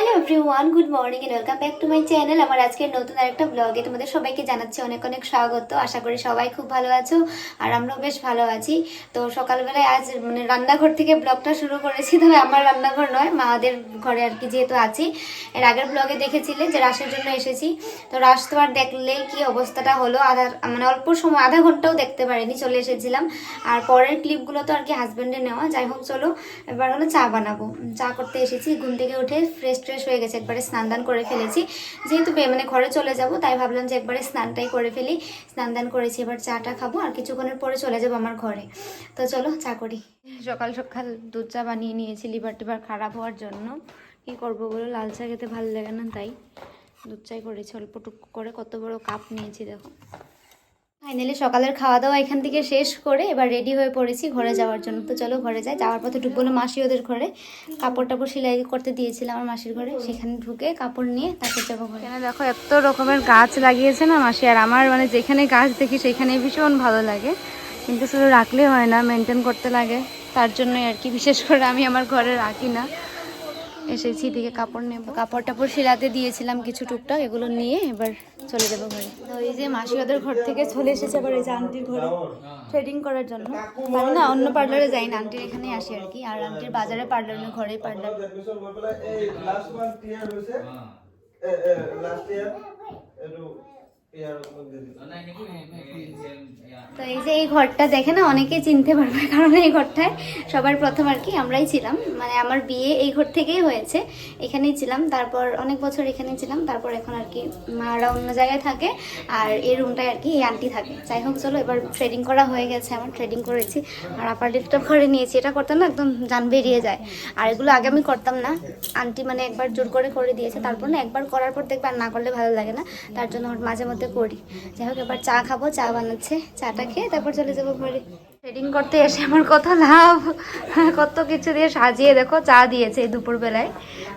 Hello everyone good morning and welcome back to my channel আমার আজকের নতুন আরেকটা ব্লগে তোমাদের সবাইকে জানাচ্ছি অনেক অনেক স্বাগত। আশা করি সবাই খুব ভালো আছো আর আমরাও বেশ ভালো আছি। তো সকালবেলায় আজ মানে রান্নাঘর থেকে ব্লগটা শুরু করেছি, তবে আমার রান্নাঘর নয়, মাদের ঘরে আর কি যেহেতু আছি। এর আগের ব্লগে দেখেছিলে যে রাসের জন্য এসেছি। তো রাস তো আর দেখলে কি অবস্থাটা হলো, আধা মানে অল্প সময়, আধা ঘন্টাও দেখতে পারিনি, চলে এসেছিলাম। আর পরের ক্লিপগুলো তো আর কি হাজব্যান্ডে নেওয়া, যাই হোক চলো, এবার হলো চা বানাবো। চা করতে এসেছি, ঘুম থেকে উঠে ফ্রেশ ট্রেশ হয়ে গেছে, একবারে স্নান দান করে ফেলেছি। যেহেতু মানে ঘরে চলে যাব, তাই ভাবলাম যে একবারে স্নানটাই করে ফেলি। স্নান দান করেছি, এবার চাটা খাব আর কিছুক্ষণের পরে চলে যাব আমার ঘরে। তো চলো, চা করি। সকাল সকাল দুধ চা বানিয়ে নিয়েছি, লিভার টিভার খারাপ হওয়ার জন্য। কি করব বলো, লাল চা খেতে ভালো লাগে না, তাই দুধ চাই করেছি। অল্প টুক করে কত বড় কাপ নিয়েছি, দেখো। ফাইনালি সকালের খাওয়া দাওয়া এখান থেকে শেষ করে এবার রেডি হয়ে পড়েছি ঘরে যাওয়ার জন্য। তো চলো ঘরে যাই। যাওয়ার পথে ঢুকবো মাসি ওদের ঘরে। কাপড় টাপড় সেলাই করতে দিয়েছিলাম আমার মাসির ঘরে। সেখানে ঢুকে কাপড় নিয়ে তারপর যাব ঘরে। দেখো, এত রকমের গাছ লাগিয়েছে না মাসি? আর আমার মানে যেখানে গাছ দেখি সেখানে ভীষণ ভালো লাগে। কিন্তু শুধু রাখলে হয় না মেনটেন করতে লাগে। তার জন্যই আর কি, বিশেষ করে আমি আমার ঘরে রাখি না। এসেছি দিকে কাপড় নেব কাপড় টাপড় শিলাতে দিয়েছিলাম কিছু টুকটাক এগুলো নিয়ে এবার চলে যাব ঘরে তো এই যে মাসি ওদের ঘর থেকে চলে এসেছে এবার এই যে আন্টির ঘরে থ্রেডিং করার জন্য আমি না অন্য পার্লারে যাই না আন্টির এখানে আসি আর কি আর আন্টির বাজারে পার্লার না ঘরে পার্লার তাৰপিছত গৈ তো এই যে এই ঘরটা দেখে না অনেকেই চিনতে পারবে কারণ এই ঘরটায় সবার প্রথম আর কি আমরাই ছিলাম। মানে আমার বিয়ে এই ঘর থেকেই হয়েছে। এখানেই ছিলাম। তারপর অনেক বছর এখানেই ছিলাম। তারপর এখন আর কি মারা অন্য জায়গায় থাকে। আর এই রুমটায় আর কি এই আন্টি থাকে। যাই হোক, চলো এবার ট্রেডিং করা হয়ে গেছে। আমার ট্রেডিং করেছি। আর আপার লিপটা করে নিয়েছি। এটা করতে না একদম জান বেরিয়ে যায়। আর এগুলো আগে আমি করতাম না। আন্টি মানে একবার জোর করে করে দিয়েছে। তারপর না একবার করার পর দেখবে আর না করলে ভালো লাগে না। তার জন্য মাঝে মধ্যে করি। যাই হোক, এবার চা খাব। চা বানাচ্ছে। চাটা খেয়ে তারপর চলে যাব ঘরে। থ্রেডিং করতে এসে আমার কত লাভ, কত কিছু দিয়ে সাজিয়ে দেখো, চা দিয়েছে দুপুরবেলায়।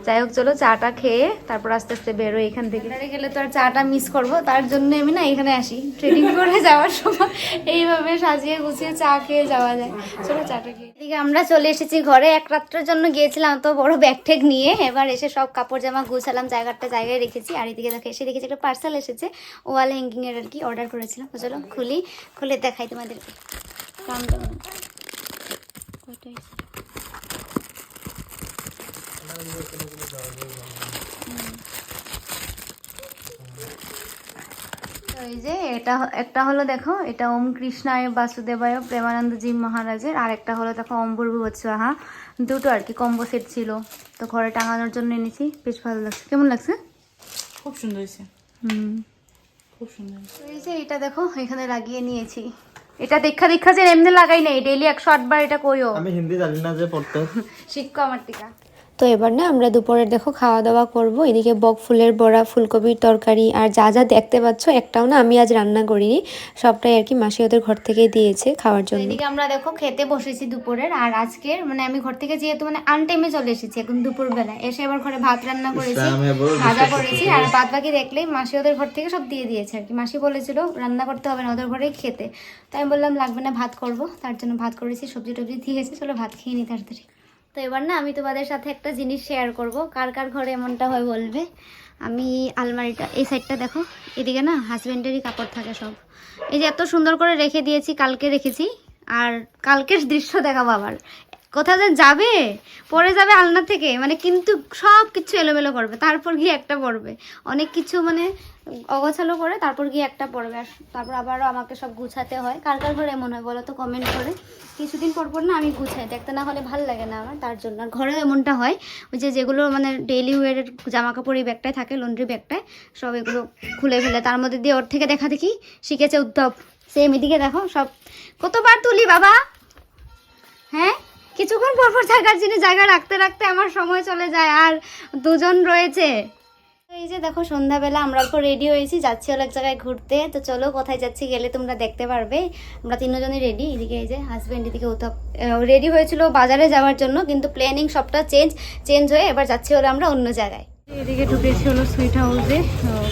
যাই হোক, চলো চাটা খেয়ে তারপর আস্তে আস্তে বেরোই এখান থেকে। গেলে তো আর চাটা মিস করব, তার জন্য আমি না এখানে আসি। ট্রেনিং করে যাওয়ার সময় এইভাবে সাজিয়ে গুছিয়ে চা খেয়ে যাওয়া যায়। চলো চাটা খেয়ে এদিকে আমরা চলে এসেছি ঘরে, এক রাত্রের জন্য গিয়েছিলাম তো বড় ব্যাগ ঠ্যাগ নিয়ে। এবার এসে সব কাপড় জামা গুছালাম, জায়গাটা জায়গায় রেখেছি। আর এদিকে দেখে, এসে দেখেছি একটা পার্সেল এসেছে, ওয়াল হ্যাঙ্গিং এর আর কি অর্ডার করেছিলাম। চলো খুলি, খুলে দেখাই তোমাদেরকে। কয়টা এই যে এটা একটা হলো দেখো এটা ওম কৃষ্ণায় বাসুদেবায় প্রেমানন্দজি মহারাজের আর একটা হলো দেখো ওম বুর্ভুবৎসহা দুটো আর কি কম্বো সেট ছিল। তো ঘরে টাঙানোর জন্য এনেছি বেশ ভালো লাগছে। কেমন লাগছে? খুব সুন্দর হয়েছে। হুম। খুব সুন্দর তো এই যে এটা দেখো এখানে লাগিয়ে নিয়েছি। এটা দেখা দেখা যে এমনি লাগাই নাই ডেইলি একশো আটবার এটা কইও। আমি হিন্দি জানি না যে পড়তে। শিক্ষা আমার টিকা। তো এবার না আমরা দুপুরের দেখো খাওয়া দাওয়া করব। এদিকে বক ফুলের বড়া ফুলকপির তরকারি আর যা যা দেখতে পাচ্ছ একটাও না আমি আজ রান্না করিনি। সবটাই আর কি মাসি ওদের ঘর থেকেই দিয়েছে খাওয়ার জন্য। এদিকে আমরা দেখো খেতে বসেছি দুপুরের আর আজকের মানে আমি ঘর থেকে যেহেতু মানে আনটাইমে চলে এসেছি এখন দুপুরবেলা এসে এবার ঘরে ভাত রান্না করেছি ভাজা করেছি আর বাদ বাকি দেখলেই মাসি ওদের ঘর থেকে সব দিয়ে দিয়েছে আর কি। মাসি বলেছিল রান্না করতে হবে না ওদের ঘরেই খেতে। তাই আমি বললাম লাগবে না ভাত করব। তার জন্য ভাত করেছি সবজি টবজি দিয়েছে চলো ভাত খেয়ে নি তাড়াতাড়ি। তো এবার না আমি তোমাদের সাথে একটা জিনিস শেয়ার করব। কার কার ঘরে এমনটা হয় বলবে? আমি আলমারিটা, এই সাইডটা দেখো। এদিকে না হাজব্যান্ডেরই কাপড় থাকে সব। এই যে এত সুন্দর করে রেখে দিয়েছি, কালকে রেখেছি। আর কালকের দৃশ্য দেখাবো আবার। কোথাও যে যাবে পরে যাবে আলনা থেকে মানে কিন্তু সব কিছু এলোমেলো করবে, তারপর গিয়ে একটা পড়বে। অনেক কিছু মানে অগোছালো করে তারপর গিয়ে একটা পড়বে, আর তারপর আবারও আমাকে সব গুছাতে হয়। কার কার ঘরে এমন হয় বলো তো কমেন্ট করে। কিছুদিন পর পর না আমি গুছাই, দেখতে না হলে ভালো লাগে না আমার, তার জন্য। আর ঘরেও এমনটা হয়, ওই যে যেগুলো মানে ডেইলি ওয়ারের জামা কাপড় এই ব্যাগটায় থাকে লন্ড্রি ব্যাগটায়, সব এগুলো খুলে ফেলে। তার মধ্যে দিয়ে ওর থেকে দেখা দেখি, শিখেছে উদ্ধব। সেম এদিকে দেখো, সব কতবার তুলি বাবা? হ্যাঁ? কিছুক্ষণ পর পর জায়গার জিনিস জায়গা রাখতে রাখতে আমার সময় চলে যায় আর দুজন রয়েছে। এই যে দেখো, সন্ধ্যাবেলা আমরা অল্প রেডি হয়েছি, যাচ্ছি এক জায়গায় ঘুরতে। তো চলো, কোথায় যাচ্ছি গেলে তোমরা দেখতে পারবে। আমরা তিনজনই রেডি এদিকে এই যে হাজব্যান্ড এদিকে উত্তপ রেডি হয়েছিল বাজারে যাওয়ার জন্য, কিন্তু প্ল্যানিং সবটা চেঞ্জ চেঞ্জ হয়ে এবার যাচ্ছি হলো আমরা অন্য জায়গায়। এদিকে ঢুকেছি হলো সুইট হাউসে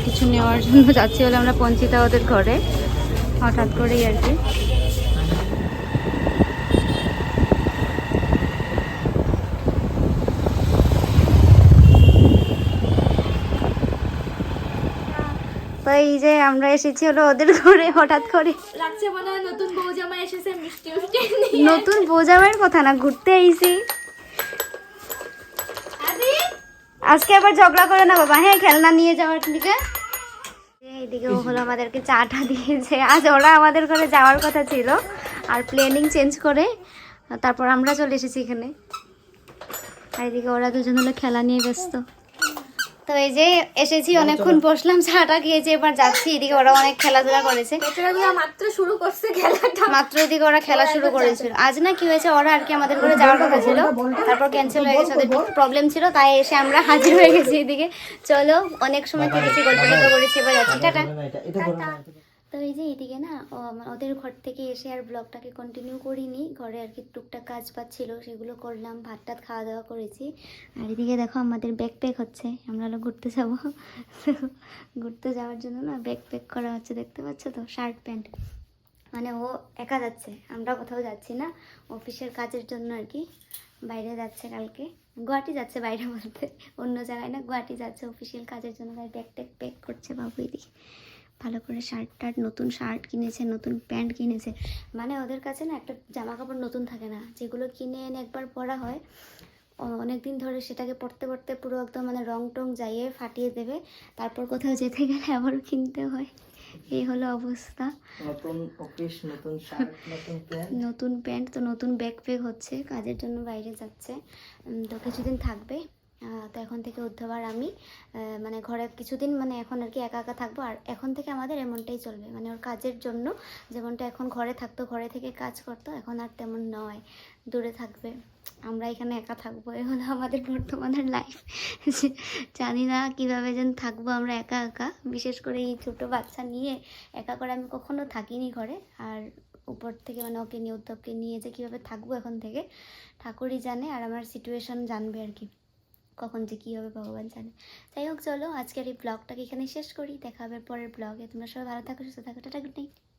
কিছু নেওয়ার জন্য যাচ্ছি হলো আমরা পঞ্চিতা ওদের ঘরে, হঠাৎ করেই আর কি। এই যে আমরা এসেছি হলো ওদের ঘরে হঠাৎ করে। লাগছে মনে নতুন বউ জামা এসেছে মিষ্টি মিষ্টি নতুন বোঝাবার কথা না ঘুরতে আইছি। আজকে আবার ঝগড়া করে না বাবা হ্যাঁ খেলনা নিয়ে যাওয়ার দিকে এইদিকে ও হলো আমাদেরকে চাটা দিয়েছে। আজ ওরা আমাদের ঘরে যাওয়ার কথা ছিল আর প্ল্যানিং চেঞ্জ করে তারপর আমরা চলে এসেছি এখানে। আর এদিকে ওরা দুজন হলো খেলা নিয়ে ব্যস্ত। তো এই যে এসেছি অনেকক্ষণ বসলাম চাটা খেয়েছি এবার যাচ্ছি এদিকে ওরা অনেক খেলাধুলা করেছে। মাত্র শুরু করছে খেলাটা। মাত্র এদিকে ওরা খেলা শুরু করেছিল। আজ না কি হয়েছে ওরা আর কি আমাদের ঘরে যাওয়ার কথা ছিল। তারপর ক্যান্সেল হয়ে গেছে ওদের প্রবলেম ছিল তাই এসে আমরা হাজির হয়ে গেছি এদিকে। চলো অনেক সময় থেকেছি গল্প করেছি এবার যাচ্ছি। টাটা। তো এই যে এদিকে না ওদের ঘর থেকে এসে আর ব্লগটাকে কন্টিনিউ করিনি। ঘরে আর কি টুকটাক কাজ পাচ্ছিল সেগুলো করলাম ভাত টাত খাওয়া দাওয়া করেছি। আর এদিকে দেখো আমাদের ব্যাগ প্যাক হচ্ছে, আমরা হলো ঘুরতে যাব। ঘুরতে যাওয়ার জন্য না ব্যাগ প্যাক করা হচ্ছে, দেখতে পাচ্ছ তো? শার্ট প্যান্ট মানে ও একা যাচ্ছে, আমরা কোথাও যাচ্ছি না। অফিসের কাজের জন্য আর কি, বাইরে যাচ্ছে কালকে। গুয়াহাটি যাচ্ছে বাইরে বলতে, অন্য জায়গায় না গুয়াহাটি যাচ্ছে, অফিসিয়াল কাজের জন্য তাই ব্যাগ ট্যাগ প্যাক করছে বাবু এদিকে। ভালো করে শার্ট টার্ট নতুন শার্ট কিনেছে নতুন প্যান্ট কিনেছে। মানে ওদের কাছে না একটা জামা কাপড় নতুন থাকে না। যেগুলো কিনে এনে একবার পরা হয় অনেক দিন ধরে সেটাকে পরতে পড়তে পুরো একদম মানে রং টং যাইয়ে ফাটিয়ে দেবে। তারপর কোথাও যেতে গেলে আবারও কিনতে হয়। এই হলো অবস্থা। নতুন অফিস নতুন শার্ট নতুন প্যান্ট। নতুন প্যান্ট তো নতুন ব্যাগ প্যাক হচ্ছে কাজের জন্য বাইরে যাচ্ছে। তো কিছুদিন থাকবে। তো এখন থেকে উদ্ধবার আমি মানে ঘরে কিছুদিন মানে এখন আর কি একা একা থাকব। আর এখন থেকে আমাদের এমনটাই চলবে মানে ওর কাজের জন্য যেমনটা এখন ঘরে থাকতো, ঘরে থেকে কাজ করতো, এখন আর তেমন নয়, দূরে থাকবে। আমরা এখানে একা থাকব এ হলো আমাদের বর্তমানের লাইফ জানি না কীভাবে যেন থাকব আমরা একা একা, বিশেষ করে এই ছোটো বাচ্চা নিয়ে একা করে আমি কখনো থাকিনি ঘরে। আর উপর থেকে মানে ওকে নিয়ে উদ্যোগকে নিয়ে যে কীভাবে থাকব এখন থেকে, ঠাকুরই জানে, আর আমার সিচুয়েশন জানবে আর কি। কখন যে কী হবে ভগবান জানে। যাই হোক, চলো আজকের এই ব্লগটাকে এখানে শেষ করি। দেখা হবে পরের ব্লগে তোমরা সবাই ভালো থাকো, সুস্থ থাকো। Tata good night